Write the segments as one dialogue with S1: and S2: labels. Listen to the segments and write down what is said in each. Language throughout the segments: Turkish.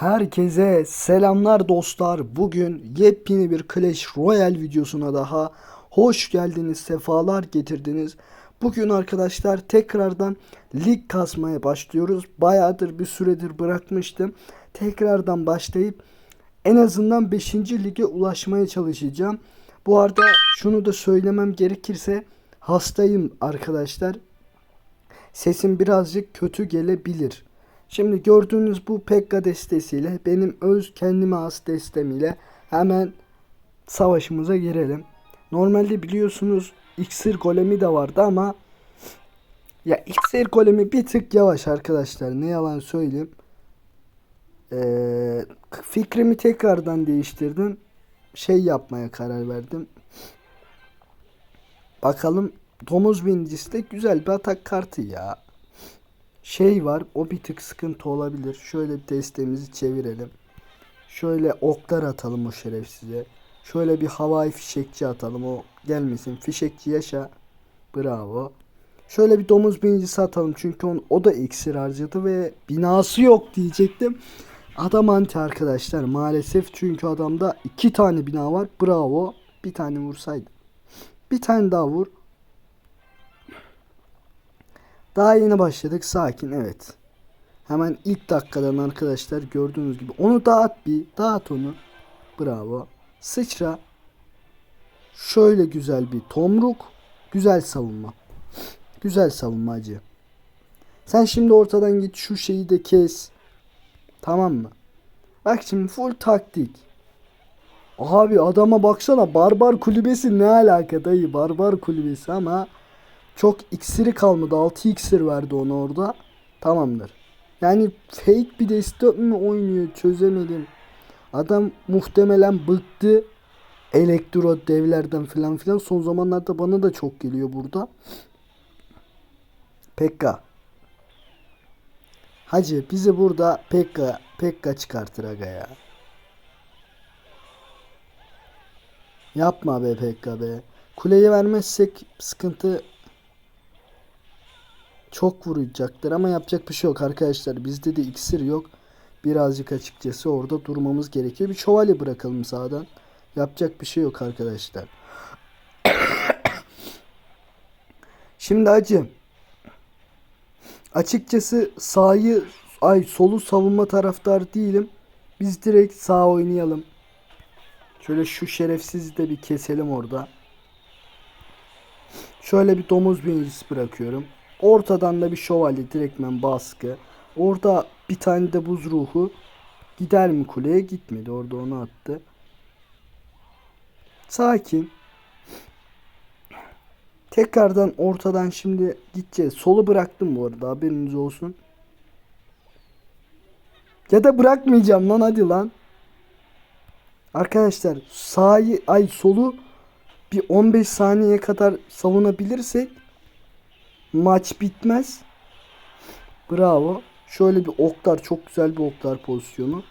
S1: Herkese selamlar dostlar. Bugün yepyeni bir Clash Royale videosuna daha hoş geldiniz, sefalar getirdiniz. Bugün arkadaşlar tekrardan lig kasmaya başlıyoruz. Bayağıdır bir süredir bırakmıştım. Tekrardan başlayıp en azından 5. lige ulaşmaya çalışacağım. Bu arada şunu da söylemem gerekirse hastayım arkadaşlar. Sesim birazcık kötü gelebilir. Şimdi gördüğünüz bu Pekka destesiyle benim öz kendime has destemiyle hemen savaşımıza girelim. Normalde biliyorsunuz iksir golemi de vardı ama ya iksir golemi bir tık yavaş arkadaşlar ne yalan söyleyeyim. Ee, fikrimi tekrardan değiştirdim. Şey yapmaya karar verdim. Bakalım domuz binicisi de güzel bir atak kartı ya şey var. O bir tık sıkıntı olabilir. Şöyle bir destemizi çevirelim. Şöyle oklar atalım o şerefsize. Şöyle bir havai fişekçi atalım. O gelmesin. Fişekçi yaşa. Bravo. Şöyle bir domuz binicisi atalım. Çünkü on, o da iksir harcadı ve binası yok diyecektim. Adam anti arkadaşlar maalesef. Çünkü adamda iki tane bina var. Bravo. Bir tane vursaydı. Bir tane daha vur. Daha yeni başladık. Sakin evet. Hemen ilk dakikadan arkadaşlar gördüğünüz gibi. Onu dağıt bir. Dağıt onu. Bravo. Sıçra. Şöyle güzel bir tomruk. Güzel savunma. Güzel savunma acı. Sen şimdi ortadan git şu şeyi de kes. Tamam mı? Bak şimdi full taktik. Abi adama baksana barbar kulübesi ne alaka dayı barbar kulübesi ama çok iksiri kalmadı. 6 iksir verdi ona orada. Tamamdır. Yani fake bir desktop mi oynuyor çözemedim. Adam muhtemelen bıktı. Elektro devlerden filan filan. Son zamanlarda bana da çok geliyor burada. Pekka. Hacı bizi burada Pekka Pekka çıkartır aga ya. Yapma be Pekka be. Kuleyi vermezsek sıkıntı çok vuracaktır ama yapacak bir şey yok arkadaşlar. Bizde de iksir yok. Birazcık açıkçası orada durmamız gerekiyor. Bir şövalye bırakalım sağdan. Yapacak bir şey yok arkadaşlar. Şimdi acı. Açıkçası sağı ay solu savunma taraftar değilim. Biz direkt sağ oynayalım. Şöyle şu şerefsizi de bir keselim orada. Şöyle bir domuz binicisi bırakıyorum. Ortadan da bir şövalye direktmen baskı. Orada bir tane de buz ruhu. Gider mi kuleye? Gitmedi. Orada onu attı. Sakin. Tekrardan ortadan şimdi gideceğiz. Solu bıraktım bu arada haberiniz olsun. Ya da bırakmayacağım lan hadi lan. Arkadaşlar sağı ay solu bir 15 saniye kadar savunabilirsek maç bitmez. Bravo. Şöyle bir oklar çok güzel bir oklar pozisyonu.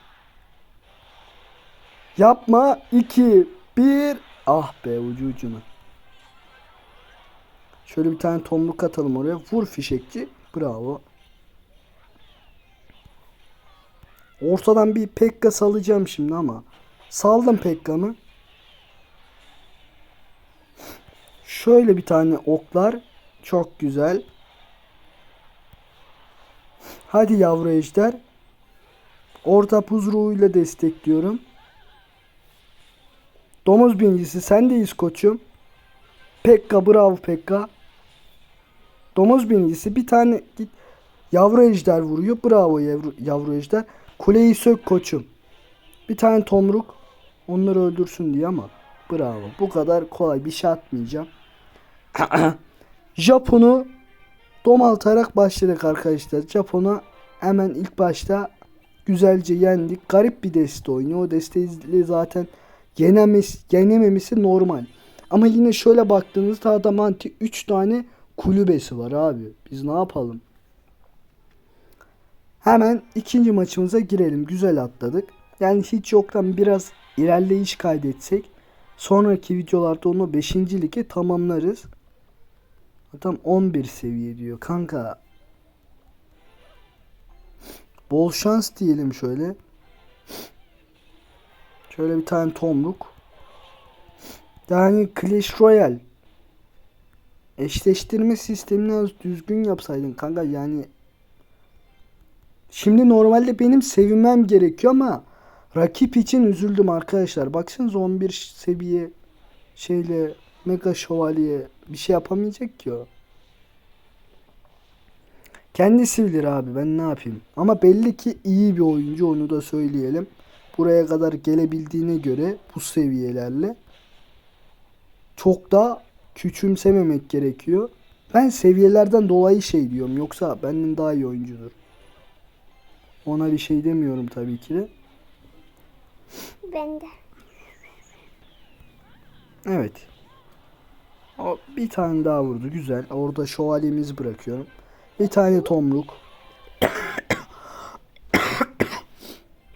S1: Yapma 2 1 ah be ucu ucuna. Şöyle bir tane tomruk atalım oraya. Vur fişekçi. Bravo. Ortadan bir Pekka salacağım şimdi ama. Saldım Pekka'mı. Şöyle bir tane oklar. Çok güzel. Hadi yavru ejder. Orta puzruğuyla destekliyorum. Domuz binicisi sendeyiz koçum. Pekka bravo Pekka. Domuz binicisi bir tane git. Yavru ejder vuruyor. Bravo yavru, yavru ejder. Kuleyi sök koçum. Bir tane tomruk. Onları öldürsün diye ama. Bravo. Bu kadar kolay bir şey atmayacağım. Japon'u domaltarak başladık arkadaşlar. Japon'a hemen ilk başta güzelce yendik. Garip bir deste oynuyor. O desteyle zaten yenemesi, yenememesi normal. Ama yine şöyle baktığınızda adam anti 3 tane kulübesi var abi. Biz ne yapalım? Hemen ikinci maçımıza girelim. Güzel atladık. Yani hiç yoktan biraz ilerleyiş kaydetsek sonraki videolarda onu 5. lige tamamlarız. Adam 11 seviye diyor. Kanka. Bol şans diyelim şöyle. Şöyle bir tane tomruk. Yani Clash Royale eşleştirme sistemini az düzgün yapsaydın kanka yani Şimdi normalde benim sevinmem gerekiyor ama rakip için üzüldüm arkadaşlar. Baksanıza 11 seviye şeyle mega şövalye bir şey yapamayacak ki o. Kendisi bilir abi ben ne yapayım. Ama belli ki iyi bir oyuncu onu da söyleyelim. Buraya kadar gelebildiğine göre bu seviyelerle çok da küçümsememek gerekiyor. Ben seviyelerden dolayı şey diyorum. Yoksa benden daha iyi oyuncudur. Ona bir şey demiyorum tabii ki de.
S2: Ben de.
S1: Evet. O bir tane daha vurdu. Güzel. Orada şövalyemizi bırakıyorum. Bir tane tomruk.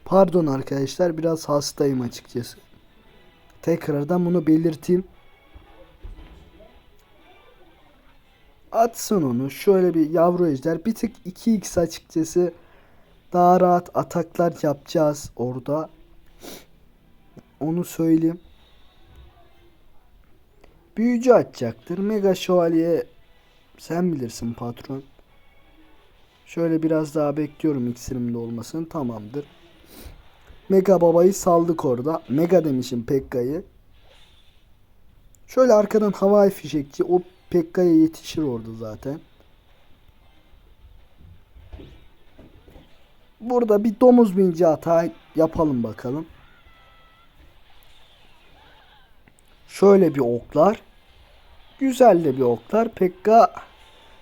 S1: Pardon arkadaşlar. Biraz hastayım açıkçası. Tekrardan bunu belirteyim. Atsın onu. Şöyle bir yavru ejder. Bir tık 2x açıkçası. Daha rahat ataklar yapacağız orada. Onu söyleyeyim. Büyücü açacaktır. Mega şövalye sen bilirsin patron. Şöyle biraz daha bekliyorum iksirimde olmasını. Tamamdır. Mega babayı saldık orada. Mega demişim Pekka'yı. Şöyle arkadan havai fişekçi. O Pekka'ya yetişir orada zaten. Burada bir domuz binci hata yapalım bakalım. Şöyle bir oklar. Güzel de bir oklar. Pekka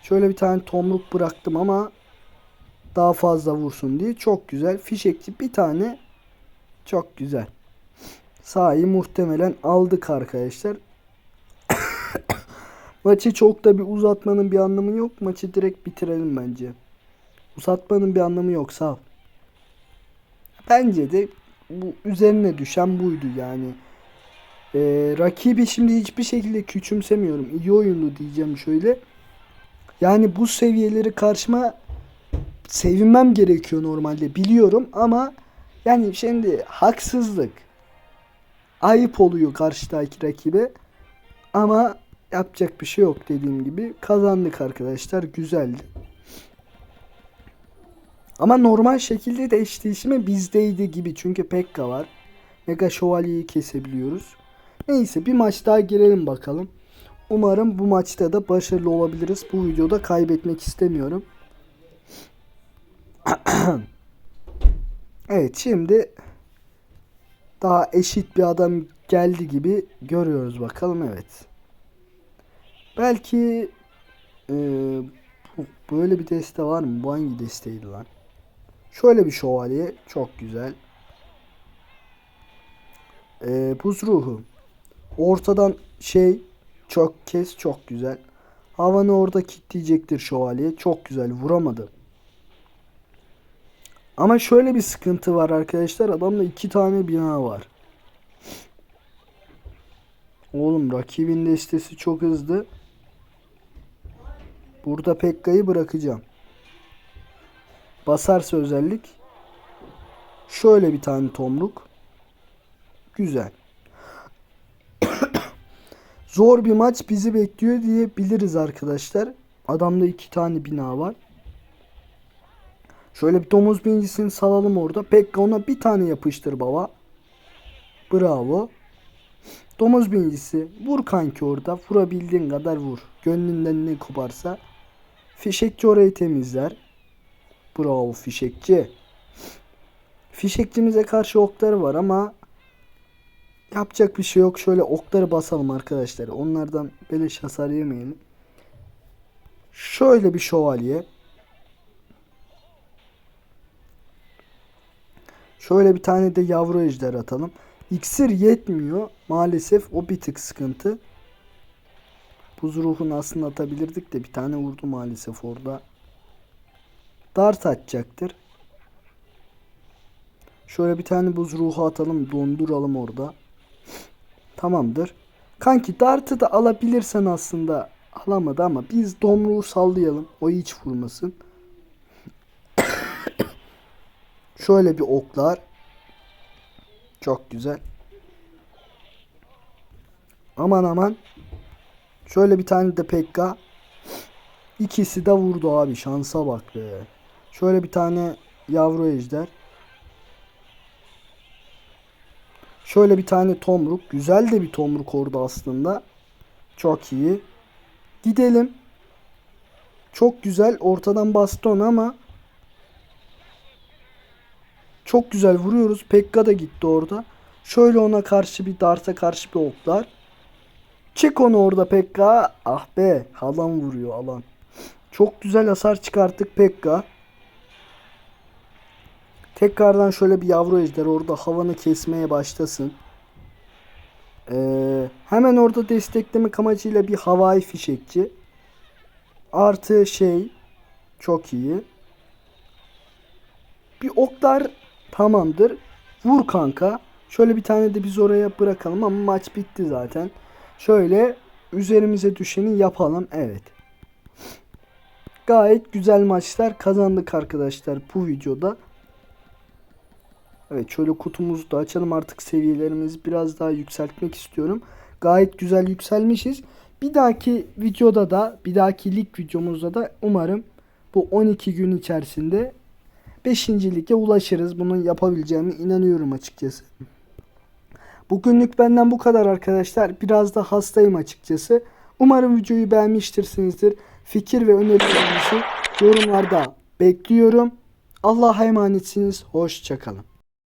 S1: şöyle bir tane tomruk bıraktım ama daha fazla vursun diye. Çok güzel. Fişekçi bir tane. Çok güzel. Sahi muhtemelen aldık arkadaşlar. Maçı çok da bir uzatmanın bir anlamı yok. Maçı direkt bitirelim bence. Uzatmanın bir anlamı yok. Sağ ol. Bence de bu üzerine düşen buydu yani. Ee, rakibi şimdi hiçbir şekilde küçümsemiyorum. İyi oyunlu diyeceğim şöyle. Yani bu seviyeleri karşıma sevinmem gerekiyor normalde biliyorum ama yani şimdi haksızlık. Ayıp oluyor karşıdaki rakibe. Ama yapacak bir şey yok dediğim gibi. Kazandık arkadaşlar. Güzeldi. Ama normal şekilde de eşleşme bizdeydi gibi. Çünkü Pekka var. Mega Şövalye'yi kesebiliyoruz. Neyse bir maç daha girelim bakalım. Umarım bu maçta da başarılı olabiliriz. Bu videoda kaybetmek istemiyorum. evet şimdi daha eşit bir adam geldi gibi görüyoruz bakalım evet. Belki e, böyle bir deste var mı? Bu hangi desteydi lan? Şöyle bir şövalye çok güzel. E, buz ruhu. Ortadan şey çok kes çok güzel. Havanı orada kilitleyecektir şövalye. Çok güzel vuramadı. Ama şöyle bir sıkıntı var arkadaşlar. Adamda iki tane bina var. Oğlum rakibin destesi çok hızlı. Burada Pekka'yı bırakacağım. Basarsa özellik. Şöyle bir tane tomruk. Güzel. Zor bir maç bizi bekliyor diyebiliriz arkadaşlar. Adamda iki tane bina var. Şöyle bir domuz bincisini salalım orada. Pekka ona bir tane yapıştır baba. Bravo. Domuz binicisi vur kanki orada. Vurabildiğin kadar vur. Gönlünden ne koparsa. Fişekçi orayı temizler. Bravo fişekçi. Fişekçimize karşı okları var ama yapacak bir şey yok. Şöyle okları basalım arkadaşlar. Onlardan beleş hasar yemeyelim. Şöyle bir şövalye. Şöyle bir tane de yavru ejder atalım. İksir yetmiyor. Maalesef o bir tık sıkıntı. Buz ruhunu aslında atabilirdik de bir tane vurdu maalesef orada. Dart atacaktır. Şöyle bir tane buz ruhu atalım. Donduralım orada. Tamamdır. Kanki dartı da alabilirsen aslında alamadı ama biz domruğu sallayalım. O hiç vurmasın. Şöyle bir oklar. Çok güzel. Aman aman. Şöyle bir tane de Pekka. İkisi de vurdu abi. Şansa bak be. Şöyle bir tane yavru ejder. Şöyle bir tane tomruk. Güzel de bir tomruk orada aslında. Çok iyi. Gidelim. Çok güzel. Ortadan baston ama çok güzel vuruyoruz. Pekka da gitti orada. Şöyle ona karşı bir darta karşı bir oklar. Çek onu orada Pekka. Ah be. Alan vuruyor alan. Çok güzel hasar çıkarttık Pekka. Tekrardan şöyle bir yavru ejder orada havanı kesmeye başlasın. Ee, hemen orada desteklemek amacıyla bir havai fişekçi. Artı şey çok iyi. Bir oklar tamamdır. Vur kanka. Şöyle bir tane de biz oraya bırakalım ama maç bitti zaten. Şöyle üzerimize düşeni yapalım. Evet. Gayet güzel maçlar kazandık arkadaşlar bu videoda. Evet şöyle kutumuzu da açalım artık seviyelerimizi biraz daha yükseltmek istiyorum. Gayet güzel yükselmişiz. Bir dahaki videoda da bir dahaki lig videomuzda da umarım bu 12 gün içerisinde 5. lige ulaşırız. Bunun yapabileceğime inanıyorum açıkçası. Bugünlük benden bu kadar arkadaşlar. Biraz da hastayım açıkçası. Umarım videoyu beğenmiştirsinizdir. Fikir ve önerilerinizi yorumlarda bekliyorum. Allah'a emanetsiniz. Hoşçakalın.